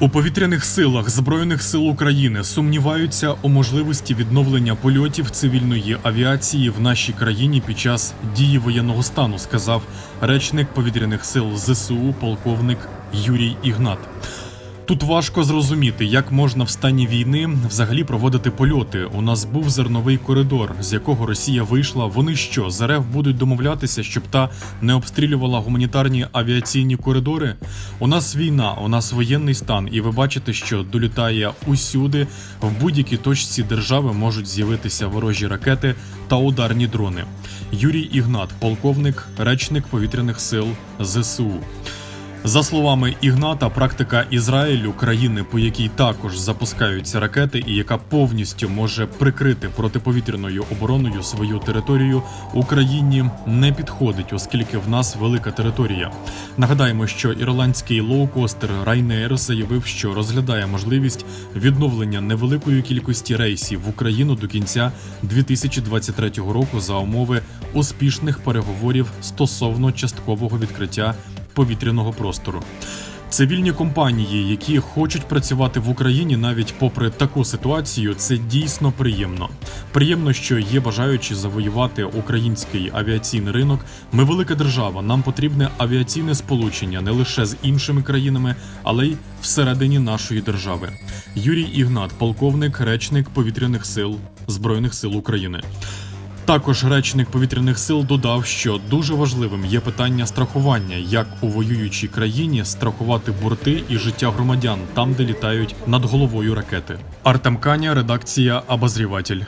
У повітряних силах Збройних сил України сумніваються у можливості відновлення польотів цивільної авіації в нашій країні під час дії воєнного стану, сказав речник повітряних сил ЗСУ полковник Юрій Ігнат. Тут важко зрозуміти, як можна в стані війни взагалі проводити польоти. У нас був зерновий коридор, з якого Росія вийшла. Вони що з РФ будуть домовлятися, щоб та не обстрілювала гуманітарні авіаційні коридори? У нас війна, у нас воєнний стан, і ви бачите, що долітає усюди. В будь-якій точці держави можуть з'явитися ворожі ракети та ударні дрони. Юрій Ігнат, полковник, речник повітряних сил ЗСУ. За словами Ігната, практика Ізраїлю, країни, по якій також запускаються ракети, і яка повністю може прикрити протиповітряною обороною свою територію, Україні не підходить, оскільки в нас велика територія. Нагадаємо, що ірландський лоукостер Ryanair заявив, що розглядає можливість відновлення невеликої кількості рейсів в Україну до кінця 2023 року за умови успішних переговорів стосовно часткового відкриття повітряного простору. Цивільні компанії, які хочуть працювати в Україні навіть попри таку ситуацію, це дійсно приємно. Приємно, що є бажаючі завоювати український авіаційний ринок. Ми велика держава. Нам потрібне авіаційне сполучення не лише з іншими країнами, але й всередині нашої держави. Юрій Ігнат, полковник, речник повітряних сил Збройних сил України. Також речник повітряних сил додав, що дуже важливим є питання страхування, як у воюючій країні страхувати борти і життя громадян там, де літають над головою ракети. Артем Каня, редакція Обозріватель.